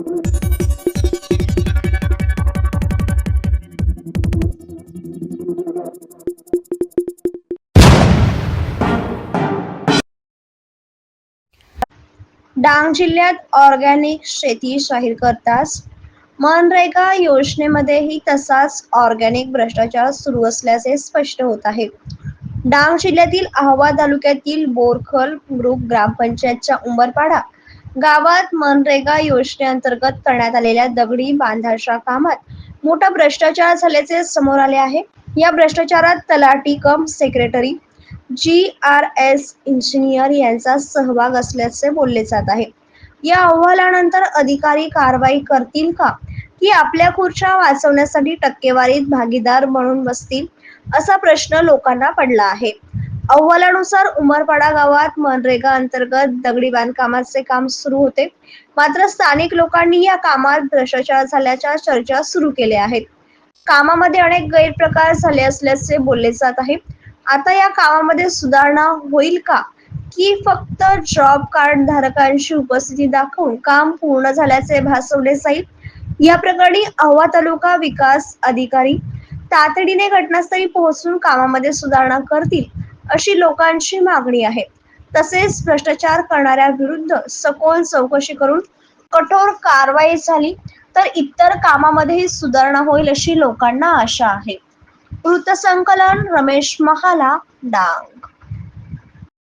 डांग जिल्ह्यात ऑर्गॅनिक शेती जाहीर करताच मनरेगा योजनेमध्येही तसाच ऑर्गॅनिक भ्रष्टाचार सुरू असल्याचे स्पष्ट होत आहे. डांग जिल्ह्यातील अहवा तालुक्यातील बोरखल ग्रुप ग्रामपंचायतच्या उंबरपाडा गावात मनरेगा योजनेअंतर्गत करण्यात आलेल्या दगडी बांधाच्या कामात मोठा भ्रष्टाचार झाल्याचे समोर आले आहे. या भ्रष्टाचारात तलाठी cum secretary G R S engineer यांचा सहभाग असल्याचे बोलले जात आहे. या अहवालानंतर अधिकारी कारवाई करतील का? की आपल्या खुर्च्या वाचवण्यासाठी टक्केवारीत भागीदार म्हणून बसतील? असा प्रश्न लोकांना पडला आहे. अहवालानुसार उमरपाडा गावात मनरेगा अंतर्गत दगडी बांधकामाचे काम सुरू होते. मात्र स्थानिक लोकांनी या कामात भ्रष्टाचार झाल्याच्या चर्चा सुरू केल्या आहेत. कामामध्ये अनेक गैरप्रकार झाले असल्याचे बोलले जात आहे. आता या कामामध्ये सुधारणा होईल का? की फक्त जॉब कार्ड धारकांची उपस्थिती दाखवून काम पूर्ण झाल्याचे भासवले जाईल? या प्रकरणी अहवा तालुका विकास अधिकारी तातडीने घटनास्थळी पोहोचून कामामध्ये सुधारणा करतील. अशी लोकांची मागणी आहे. तसेच भ्रष्टाचार करणाऱ्या विरुद्ध सखोल चौकशी करून कठोर कारवाई झाली तर इतर कामामध्येही सुधारणा होईल अशी लोकांना आशा आहे. वृत्तसंकलन रमेश महाला डांग.